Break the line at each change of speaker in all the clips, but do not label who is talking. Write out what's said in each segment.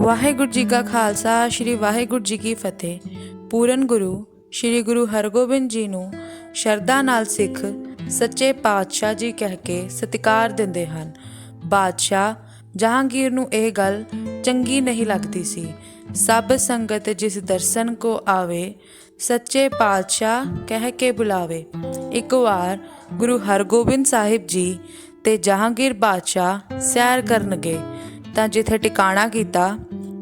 ਵਾਹਿਗੁਰੂ ਜੀ ਕਾ ਖਾਲਸਾ, ਸ੍ਰੀ ਵਾਹਿਗੁਰੂ ਜੀ ਕੀ ਫਤਿਹ। ਪੂਰਨ ਗੁਰੂ, ਸ੍ਰੀ ਗੁਰੂ ਹਰਗੋਬਿੰਦ ਜੀ ਨੂੰ ਸ਼ਰਧਾ ਨਾਲ ਸਿੱਖ ਸੱਚੇ ਪਾਤਸ਼ਾਹ ਜੀ ਕਹਿ ਕੇ ਸਤਿਕਾਰ ਦਿੰਦੇ ਹਨ। ਬਾਦਸ਼ਾਹ ਜਹਾਂਗੀਰ ਨੂੰ ਇਹ ਗੱਲ ਚੰਗੀ ਨਹੀਂ ਲੱਗਦੀ ਸੀ। ਸਭ ਸੰਗਤ ਜਿਸ ਦਰਸ਼ਨ ਕੋ ਆਵੇ, ਸੱਚੇ ਪਾਤਸ਼ਾਹ ਕਹਿ ਕੇ ਬੁਲਾਵੇ। ਇੱਕ ਵਾਰ ਗੁਰੂ ਹਰਗੋਬਿੰਦ ਸਾਹਿਬ ਜੀ ਤੇ ਜਹਾਂਗੀਰ ਬਾਦਸ਼ਾਹ ਸੈਰ ਕਰਨ ਗਏ ਤਾਂ ਜਿੱਥੇ ਟਿਕਾਣਾ ਕੀਤਾ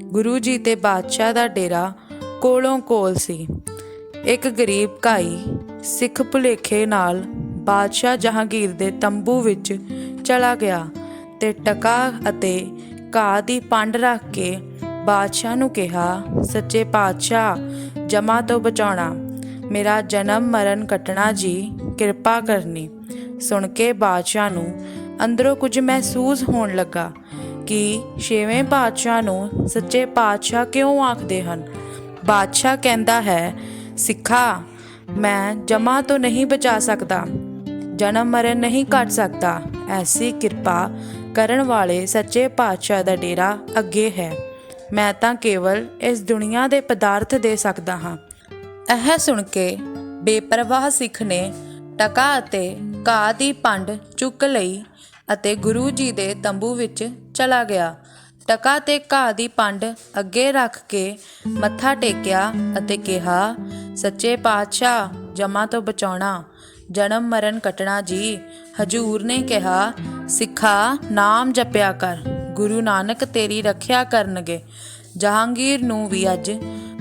ਗੁਰੂ ਜੀ ਤੇ ਬਾਦਸ਼ਾਹ ਦਾ ਡੇਰਾ ਕੋਲੋਂ ਕੋਲ ਸੀ। ਇੱਕ ਗਰੀਬ ਕਾਈ ਸਿੱਖ ਭੁਲੇਖੇ ਨਾਲ ਬਾਦਸ਼ਾਹ ਜਹਾਂਗੀਰ ਦੇ ਤੰਬੂ ਵਿੱਚ ਚਲਾ ਗਿਆ ਤੇ ਟਕਾ ਅਤੇ ਘਾਹ ਦੀ ਪੰਡ ਰੱਖ ਕੇ ਬਾਦਸ਼ਾਹ ਨੂੰ ਕਿਹਾ, ਸੱਚੇ ਪਾਤਸ਼ਾਹ ਜਮਾ ਤੋਂ ਬਚਾਉਣਾ। ਮੇਰਾ ਜਨਮ ਮਰਨ ਕੱਟਣਾ ਜੀ, ਕਿਰਪਾ ਕਰਨੀ। ਸੁਣ ਕੇ ਬਾਦਸ਼ਾਹ ਨੂੰ ਅੰਦਰੋਂ ਕੁਝ ਮਹਿਸੂਸ ਹੋਣ ਲੱਗਾ। ਕਿ ਛੇਵੇਂ ਪਾਤਸ਼ਾਹ ਨੂੰ ਸੱਚੇ ਪਾਤਸ਼ਾਹ ਕਿਉਂ ਆਖਦੇ ਹਨ? ਬਾਦਸ਼ਾਹ ਕਹਿੰਦਾ ਹੈ, ਸਿੱਖਾ, ਮੈਂ ਜਮਾ ਤੋਂ ਨਹੀਂ ਬਚਾ ਸਕਦਾ, ਜਨਮ ਮਰਨ ਨਹੀਂ ਕੱਟ ਸਕਦਾ। ਐਸੀ ਕਿਰਪਾ ਕਰਨ ਵਾਲੇ ਸੱਚੇ ਪਾਤਸ਼ਾਹ ਦਾ ਡੇਰਾ ਅੱਗੇ ਹੈ। ਮੈਂ ਤਾਂ ਕੇਵਲ ਇਸ ਦੁਨੀਆ ਦੇ ਪਦਾਰਥ ਦੇ ਸਕਦਾ ਹਾਂ। ਇਹ ਸੁਣ ਕੇ ਬੇਪਰਵਾਹ ਸਿੱਖ ਨੇ ਟਕਾ ਅਤੇ ਘਾਹ ਦੀ ਪੰਡ ਚੁੱਕ ਲਈ ਅਤੇ ਗੁਰੂ ਜੀ ਦੇ ਤੰਬੂ ਵਿੱਚ ਚਲਾ ਗਿਆ। ਟਕਾ ਤੇ ਘਾਹ ਦੀ ਪੰਡ ਅੱਗੇ ਰੱਖ ਕੇ ਮੱਥਾ ਟੇਕਿਆ ਅਤੇ ਕਿਹਾ, ਸੱਚੇ ਪਾਤਸ਼ਾਹ, ਜਮਾ ਤੋਂ ਬਚਾਉਣਾ, ਜਨਮ ਮਰਨ ਕਟਣਾ ਜੀ। ਹਜੂਰ ਨੇ ਕਿਹਾ, ਸਿੱਖਾ, ਨਾਮ ਜਪਿਆ ਕਰ। ਗੁਰੂ ਨਾਨਕ ਤੇਰੀ ਰੱਖਿਆ ਕਰਨਗੇ। ਜਹਾਂਗੀਰ ਨੂੰ ਵੀ ਅੱਜ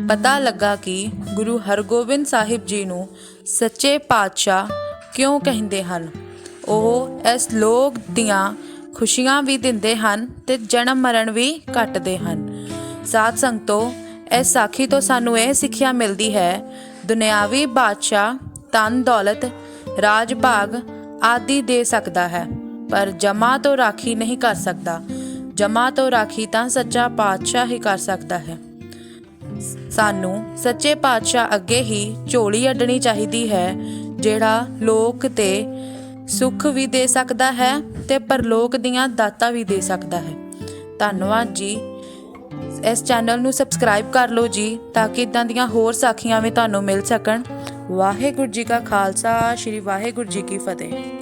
ਪਤਾ ਲੱਗਾ ਕਿ ਗੁਰੂ ਹਰਗੋਬਿੰਦ ਸਾਹਿਬ ਜੀ ਨੂੰ ਸੱਚੇ ਪਾਤਸ਼ਾਹ ਕਿਉਂ ਕਹਿੰਦੇ ਹਨ? ਉਹ ਇਸ ਲੋਕ ਦੀਆਂ ਖੁਸ਼ੀਆਂ ਵੀ ਦਿੰਦੇ ਹਨ ਤੇ ਜਨਮ ਮਰਨ ਵੀ ਕੱਟਦੇ ਹਨ। ਸਾਧ ਸੰਗਤੋ, ਇਸ ਸਾਖੀ ਤੋਂ ਸਾਨੂੰ ਇਹ ਸਿੱਖਿਆ ਮਿਲਦੀ ਹੈ, ਦੁਨਿਆਵੀ ਬਾਦਸ਼ਾਹ ਤਨ ਦੌਲਤ, ਰਾਜ, ਭਾਗ ਆਦਿ ਦੇ ਸਕਦਾ ਹੈ, ਪਰ ਜਮਾ ਤੋਂ ਰਾਖੀ ਨਹੀਂ ਕਰ ਸਕਦਾ। ਜਮਾ ਤੋਂ ਰਾਖੀ ਤਾਂ ਸੱਚਾ ਪਾਤਸ਼ਾਹ ਹੀ ਕਰ ਸਕਦਾ ਹੈ। ਸਾਨੂੰ ਸੱਚੇ ਪਾਤਸ਼ਾਹ ਅੱਗੇ ਹੀ ਝੋਲੀ ਅੱਡਣੀ ਚਾਹੀਦੀ ਹੈ, ਜਿਹੜਾ ਲੋਕ ਤੇ ਸੁੱਖ ਵੀ ਦੇ ਸਕਦਾ ਹੈ ਤੇ ਪਰਲੋਕ ਦੀਆਂ ਦਾਤਾਂ ਵੀ ਦੇ ਸਕਦਾ ਹੈ। ਧੰਨਵਾਦ ਜੀ। ਇਸ ਚੈਨਲ ਨੂੰ ਸਬਸਕ੍ਰਾਈਬ ਕਰ ਲਓ ਜੀ, ਤਾਂ ਕਿ ਇਦਾਂ ਦੀਆਂ ਹੋਰ ਸਾਖੀਆਂ ਵੀ ਤੁਹਾਨੂੰ ਮਿਲ ਸਕਣ। ਵਾਹਿਗੁਰੂ ਜੀ ਕਾ ਖਾਲਸਾ, ਸ੍ਰੀ ਵਾਹਿਗੁਰੂ ਜੀ ਕੀ ਫਤਿਹ।